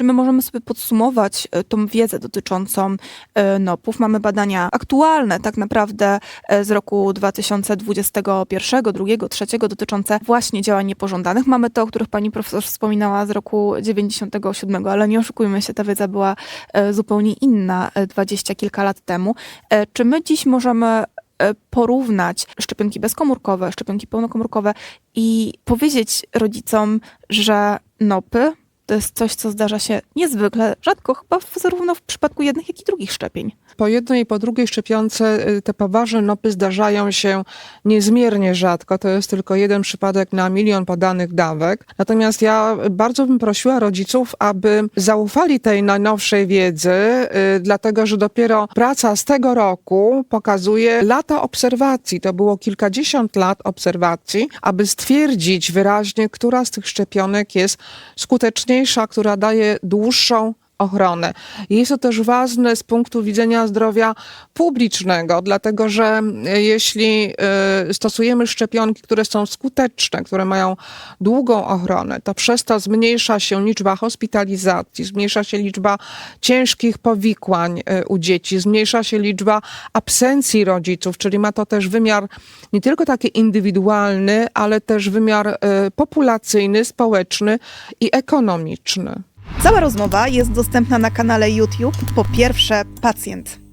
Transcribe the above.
Czy my możemy sobie podsumować e, tą wiedzę dotyczącą e, NOP-ów? Mamy badania aktualne, tak naprawdę e, z roku 2021, 2, 3 dotyczące właśnie działań niepożądanych. Mamy te, o których pani profesor wspominała z roku 97, ale nie oszukujmy się, ta wiedza była zupełnie inna dwadzieścia kilka lat temu. Czy my dziś możemy porównać szczepionki bezkomórkowe, szczepionki pełnokomórkowe i powiedzieć rodzicom, że NOPy to jest coś, co zdarza się niezwykle rzadko, chyba w, zarówno w przypadku jednych, jak i drugich szczepień. Po jednej i po drugiej szczepionce y, te poważne nopy zdarzają się niezmiernie rzadko. To jest tylko jeden przypadek na milion podanych dawek. Natomiast ja bardzo bym prosiła rodziców, aby zaufali tej najnowszej wiedzy, y, dlatego że dopiero praca z tego roku pokazuje lata obserwacji. To było kilkadziesiąt lat obserwacji, aby stwierdzić wyraźnie, która z tych szczepionek jest skuteczniejsza, która daje dłuższą ochronę. Jest to też ważne z punktu widzenia zdrowia publicznego, dlatego że e, jeśli e, stosujemy szczepionki, które są skuteczne, które mają długą ochronę, to przez to zmniejsza się liczba hospitalizacji, zmniejsza się liczba ciężkich powikłań e, u dzieci, zmniejsza się liczba absencji rodziców, czyli ma to też wymiar nie tylko taki indywidualny, ale też wymiar populacyjny, społeczny i ekonomiczny. Cała rozmowa jest dostępna na kanale YouTube po pierwsze pacjent.